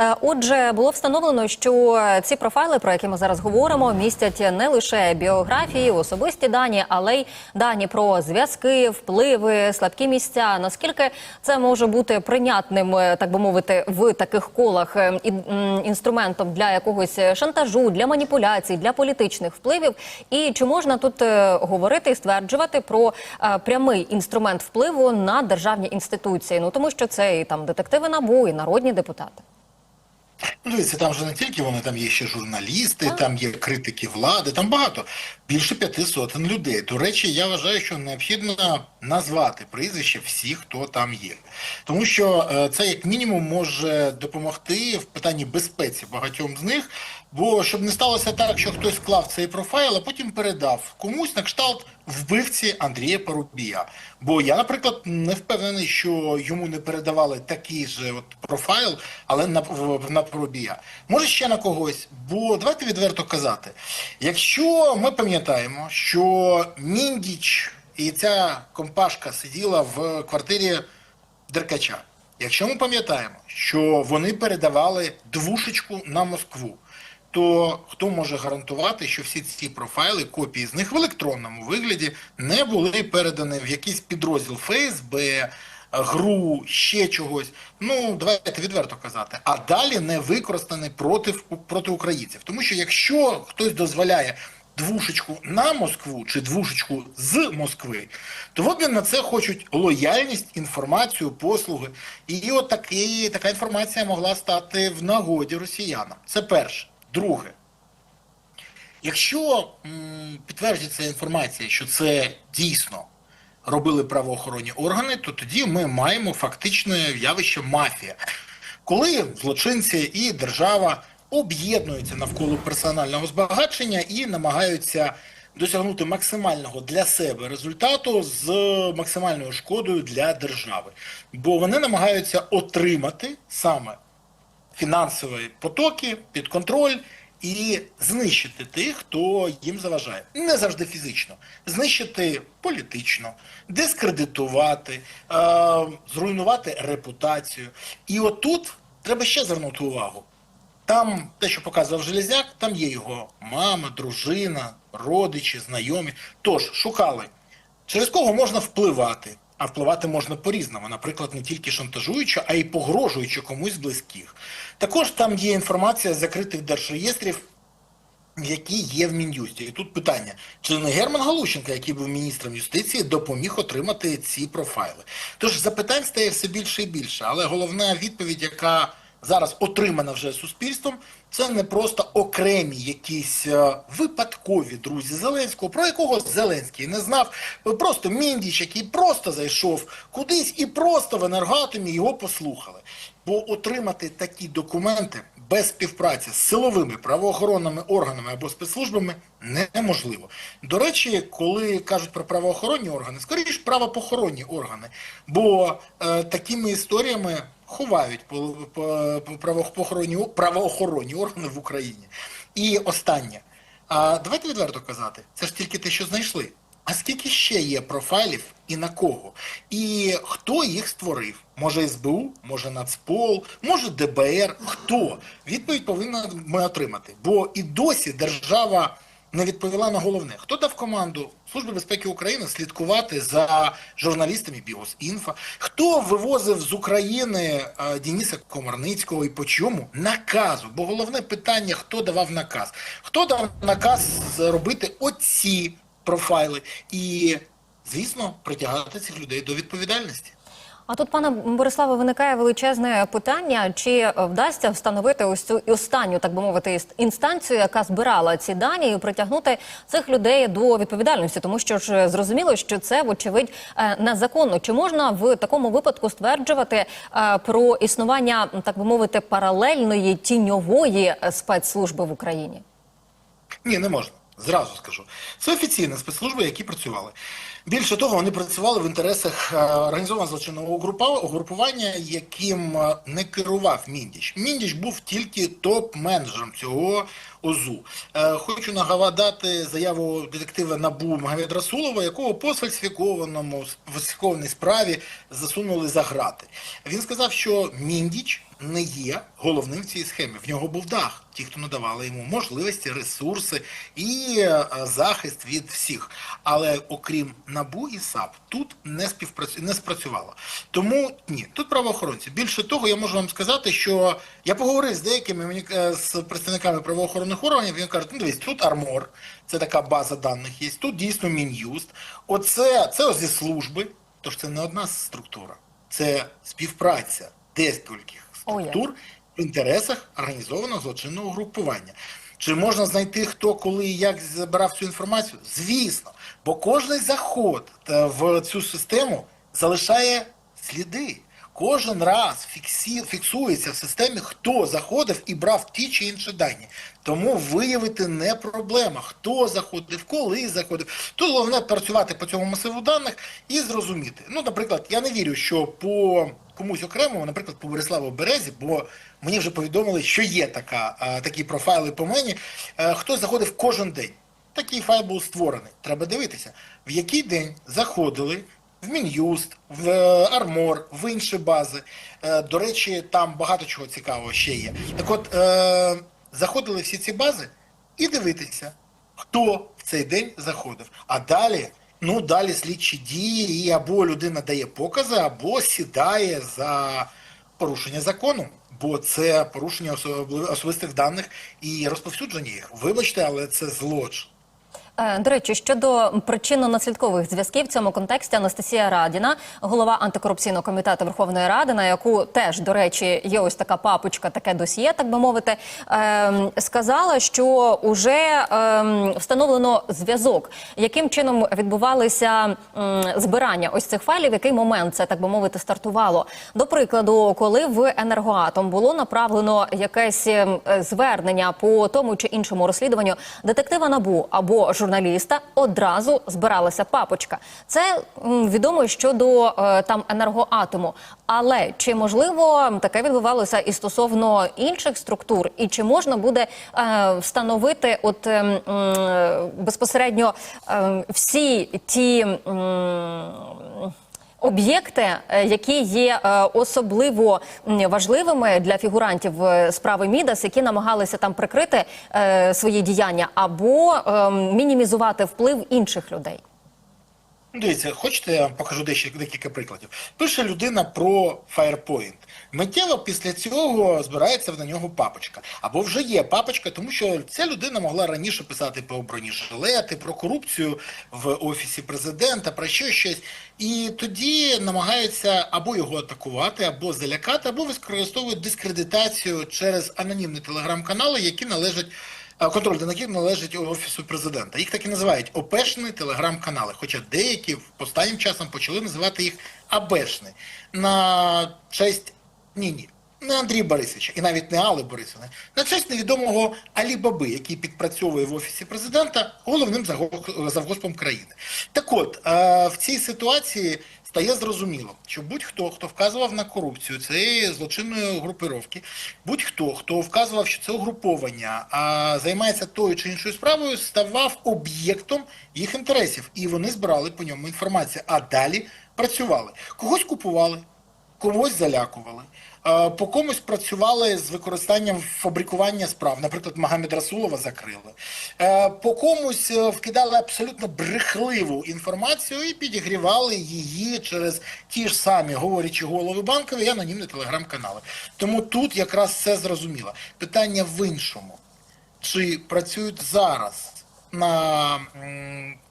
Е, Отже, було встановлено, що ці профайли, про які ми зараз говоримо, містять не лише біографії, особисті дані, але й дані про зв'язки, впливи, слабкі місця. Наскільки це може бути прийнятним, е, так би мовити, в таких колах е, інструментом для якогось шантажу, для маніпуляцій, для політичних впливів? І чи можна тут говорити і стверджувати про прямий інструмент впливу на державні інституції? Ну тому що це і там детективи набу, і народні депутати. Ну, дивіться, там же не тільки вони, там є ще журналісти, там є критики влади, там багато. Більше п'яти сотень людей. До речі, я вважаю, що необхідно назвати прізвище всіх, хто там є. Тому що е, це як мінімум може допомогти в питанні безпеці багатьом з них. Бо щоб не сталося так, що хтось склав цей профайл, а потім передав комусь на кшталт вбивці Андрія Парубія. Бо я, наприклад, не впевнений, що йому не передавали такий же от профайл, але на, на Парубія. Може ще на когось. Бо давайте відверто казати, якщо ми пам'ятаємо, що Міндіч і ця компашка сиділа в квартирі Деркача. Якщо ми пам'ятаємо, що вони передавали двушечку на Москву, то хто може гарантувати, що всі ці профайли, копії з них в електронному вигляді не були передані в якийсь підрозділ ФСБ, ГРУ, ще чогось. Ну, давайте відверто казати. А далі не використані проти, проти українців. Тому що якщо хтось дозволяє двушечку на Москву чи двушечку з Москви, то в обмін на це хочуть лояльність, інформацію, послуги. І от такі, така інформація могла стати в нагоді росіянам. Це перше. Друге, якщо м, підтверджується інформація, що це дійсно робили правоохоронні органи, то тоді ми маємо фактичне явище мафія, коли злочинці і держава об'єднуються навколо персонального збагачення і намагаються досягнути максимального для себе результату з максимальною шкодою для держави, бо вони намагаються отримати саме фінансові потоки під контроль і знищити тих, хто їм заважає. Не завжди фізично. Знищити політично, дискредитувати, е, зруйнувати репутацію. І отут треба ще звернути увагу. Там те, що показував Железяк, там є його мама, дружина, родичі, знайомі. Тож шукали, через кого можна впливати. А впливати можна по-різному, наприклад, не тільки шантажуючи, а й погрожуючи комусь з близьких. Також там є інформація з закритих держреєстрів, які є в Мін'юсті. І тут питання: чи не Герман Галущенко, який був міністром юстиції, допоміг отримати ці профайли? Тож запитань стає все більше і більше, але головна відповідь, яка зараз отримана вже суспільством, це не просто окремі якісь е, випадкові друзі Зеленського, про якого Зеленський не знав. Просто Міндіч, який просто зайшов кудись і просто в енергоатомі його послухали. Бо отримати такі документи без співпраці з силовими правоохоронними органами або спецслужбами неможливо. До речі, коли кажуть про правоохоронні органи, скоріш правопохоронні органи, бо е, такими історіями ховають по, по, по правоохоронні, правоохоронні органи в Україні. І останнє. А давайте відверто казати, це ж тільки те, що знайшли. А скільки ще є профайлів і на кого? І хто їх створив? Може СБУ, може Нацпол, може ДБР? Хто? Відповідь повинна ми отримати. Бо і досі держава не відповіла на головне. Хто дав команду Служби безпеки України слідкувати за журналістами Біосінфа? Хто вивозив з України е, Дениса Комарницького і по чому? Наказу. Бо головне питання, хто давав наказ? Хто дав наказ робити оці профайли і, звісно, притягати цих людей до відповідальності. А тут, пане Бориславе, виникає величезне питання: чи е, вдасться встановити ось цю останню, так би мовити, інстанцію, яка збирала ці дані, і притягнути цих людей до відповідальності, тому що ж е, зрозуміло, що це вочевидь е, незаконно. Чи можна в такому випадку стверджувати про існування, так би мовити, паралельної тіньової спецслужби в Україні? Ні, не можна. Зразу скажу. Це офіційні спецслужби, які працювали. Більше того, вони працювали в інтересах е, організованого злочинного угрупування, яким е, не керував Міндіч. Міндіч був тільки топ-менеджером цього ОЗУ. Е, Хочу нагадати заяву детектива НАБУ Магомед Расулова, якого по сфальсифікованому фальсифікованій справі засунули за грати. Він сказав, що Міндіч не є головним в цій схемі. В нього був дах. Ті, хто надавали йому можливості, ресурси і е, захист від всіх. Але окрім НАБУ і САП, тут не співпрацю не спрацювало. Тому ні, тут правоохоронці. Більше того, я можу вам сказати, що я поговорив з деякими мені е, з представниками правоохоронних органів. Він каже, ну дивись, тут армор, це така база даних є. Тут дійсно мін'юст. Оце це зі служби. Тож це не одна структура, це співпраця декількох Структур в інтересах організованого злочинного групування. Чи можна знайти хто, коли і як забирав цю інформацію? Звісно, бо кожний заход е, в цю систему залишає сліди. Кожен раз фіксується в системі, хто заходив і брав ті чи інші дані. Тому виявити не проблема, хто заходив, коли заходив. Тут головне працювати по цьому масиву даних і зрозуміти. Ну, наприклад, я не вірю, що по комусь окремому, наприклад, по Бориславу Березі, бо мені вже повідомили, що є така, такі профайли по мені, е, хто заходив кожен день. Такий файл був створений. Треба дивитися, в який день заходили в Мін'юст, в е, Армор, в інші бази. Е, До речі, там багато чого цікавого ще є. Так от, е, заходили всі ці бази і дивитися, хто в цей день заходив. А далі, ну далі слідчі дії, і або людина дає покази, або сідає за порушення закону. Бо це порушення особистих даних і розповсюдження їх. Вибачте, але це злочин. Е, До речі, щодо причинно-наслідкових зв'язків в цьому контексті Анастасія Радіна, голова антикорупційного комітету Верховної Ради, на яку теж до речі є ось така папочка, таке досьє, так би мовити, ем, сказала, що вже ем, встановлено зв'язок, яким чином відбувалися збирання ось цих файлів, в який момент це так би мовити стартувало. До прикладу, коли в енергоатом було направлено якесь ем, звернення по тому чи іншому розслідуванню детектива набу або журналіста, одразу збиралася папочка. Це відомо щодо е, там енергоатому. Але чи можливо таке відбувалося і стосовно інших структур, і чи можна буде е, встановити от е, безпосередньо е, всі ті. м, Об'єкти, е, які є е, особливо важливими для фігурантів е, справи Мідас, які намагалися там прикрити свої діяння або ем, мінімізувати вплив інших людей. Дивіться, хочете, я вам покажу декілька прикладів. Пише людина про Firepoint. Миттєво після цього збирається на нього папочка. Або вже є папочка, тому що ця людина могла раніше писати про бронежилети, про корупцію в офісі президента, про що щось. І тоді намагаються або його атакувати, або залякати, або використовують дискредитацію через анонімні телеграм-канали, які належать. А, Контроль яких належить офісу президента. Їх так і називають ОПЕшні телеграм-канали. Хоча деякі останнім часом почали називати їх АБЕшні на честь ні, ні, не Андрія Борисовича і навіть не Алли Борисовни, на честь невідомого Алі Баби, який підпрацьовує в офісі президента головним завгоспом країни. Так от е, в цій ситуації стає зрозуміло, що будь-хто, хто вказував на корупцію цієї злочинної групировки, будь-хто, хто вказував, що це угруповання а займається тою чи іншою справою, ставав об'єктом їх інтересів, і вони збирали по ньому інформацію. А далі працювали. Когось купували, когось залякували. По комусь працювали з використанням фабрикування справ. Наприклад, Магомед Расулова закрили. Е, По комусь е, вкидали абсолютно брехливу інформацію і підігрівали її через ті ж самі говорячі голови банкові і анонімні телеграм-канали. Тому тут якраз все зрозуміло. Питання в іншому чи працюють зараз на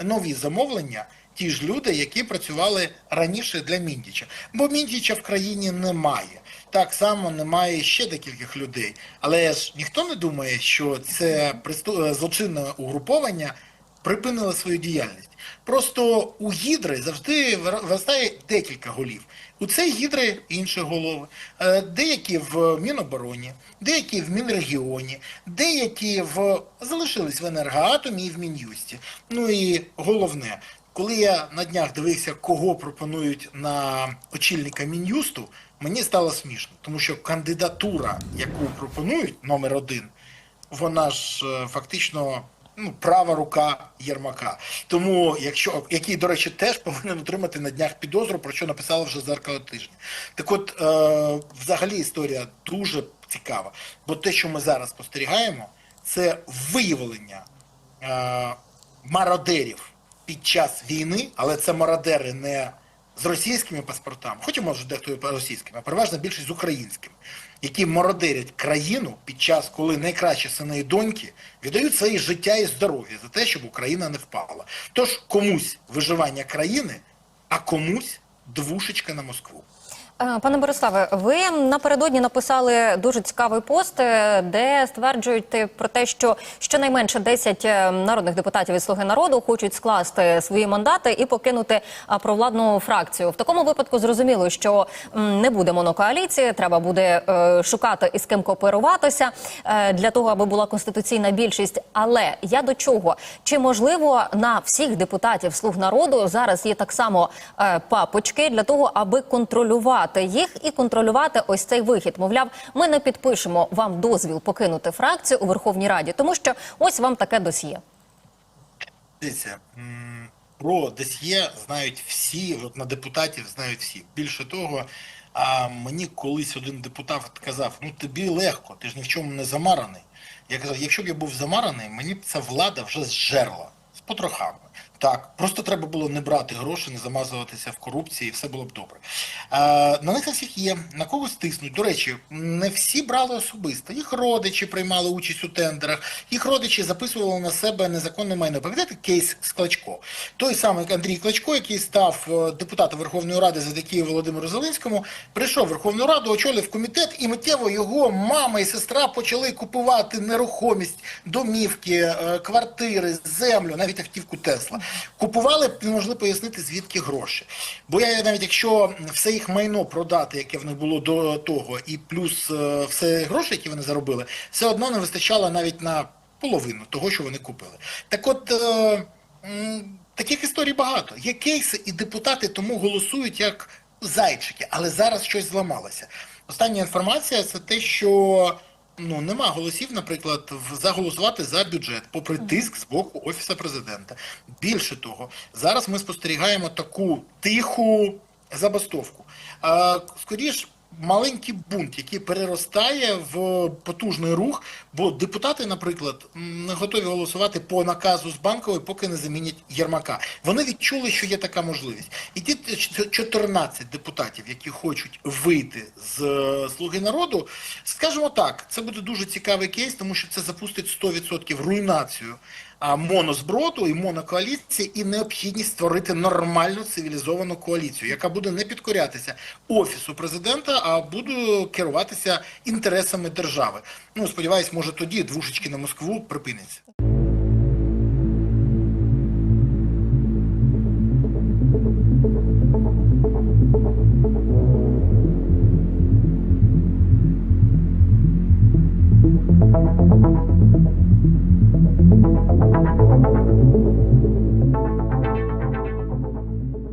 нові замовлення ті ж люди, які працювали раніше для Міндіча. Бо Міндіча в країні немає. Так само немає ще декількох людей. Але ж ніхто не думає, що це е, злочинне угруповання припинило свою діяльність. Просто у гідри завжди виростає декілька голів. У цей гідри інші голови. Е, Деякі в Мінобороні, деякі в Мінрегіоні, деякі в залишились в енергоатомі і в Мін'юсті. Ну і головне, коли я на днях дивився, кого пропонують на очільника Мін'юсту, мені стало смішно, тому що кандидатура, яку пропонують, номер один, вона ж е, фактично ну, права рука Єрмака. Тому, якщо який, до речі, теж повинен отримати на днях підозру, про що написала вже зеркало тижня. Так от, е, взагалі, історія дуже цікава, бо те, що ми зараз спостерігаємо, це виявлення е, мародерів під час війни, але це мародери не з російськими паспортами, хоча може дехто і російськими, а переважна більшість з українськими, які мародерять країну під час, коли найкращі сини і доньки віддають своє життя і здоров'я за те, щоб Україна не впала. Тож комусь виживання країни, а комусь двушечка на Москву. Пане Бориславе, ви напередодні написали дуже цікавий пост, е, де стверджуєте про те, що щонайменше 10 е, народних депутатів від «Слуги народу хочуть скласти свої мандати і покинути провладну фракцію. В такому випадку зрозуміло, що не буде монокоаліції, треба буде е, шукати із ким кооперуватися для того, аби була конституційна більшість. Але я до чого? Чи можливо на всіх депутатів слуг народу зараз є так само папочки для того, аби контролювати їх і контролювати ось цей вихід? Мовляв, ми не підпишемо вам дозвіл покинути фракцію у Верховній Раді, тому що ось вам таке досьє. Дивіться, про досьє знають всі, от на депутатів знають всі. Більше того, а мені колись один депутат казав: ну тобі легко, ти ж ні в чому не замараний. Я казав, якщо б я був замараний, мені б ця влада вже зжерла з потрохами. Так, просто треба було не брати гроші, не замазуватися в корупції, і все було б добре. А, на них на всіх є, на когось тиснуть. До речі, не всі брали особисто. Їх родичі приймали участь у тендерах, їх родичі записували на себе незаконне майно. Пам'ятаєте кейс з Клачко? Той самий Андрій Клачко, який став е, депутатом Верховної Ради завдяки Володимиру Зеленському, прийшов в Верховну Раду, очолив комітет, і миттєво його мама і сестра почали купувати нерухомість, домівки, е, квартири, землю, навіть автівку Тесла. Купували, не могли пояснити, звідки гроші. Бо я навіть якщо все їх майно продати, яке в них було до того, і плюс е, все гроші, які вони заробили, все одно не вистачало навіть на половину того, що вони купили. Так от. е, Таких історій багато. Є кейси, і депутати тому голосують як зайчики, але зараз щось зламалося. Остання інформація це те, що ну нема голосів, наприклад, заголосувати за бюджет, попри тиск з боку офісу президента. Більше того, зараз ми спостерігаємо таку тиху забастовку. Скоріше, скоріш. Маленький бунт, який переростає в потужний рух, бо депутати, наприклад, не готові голосувати по наказу з банкової, поки не замінять Єрмака. Вони відчули, що є така можливість. І ті ч- 14 депутатів, які хочуть вийти з е, Слуги народу, скажімо так, це буде дуже цікавий кейс, тому що це запустить 100% руйнацію а, монозброду і монокоаліції, і необхідність створити нормальну цивілізовану коаліцію, яка буде не підкорятися офісу президента, а буде керуватися інтересами держави. Ну сподіваюсь, може тоді двушечки на Москву припиняться.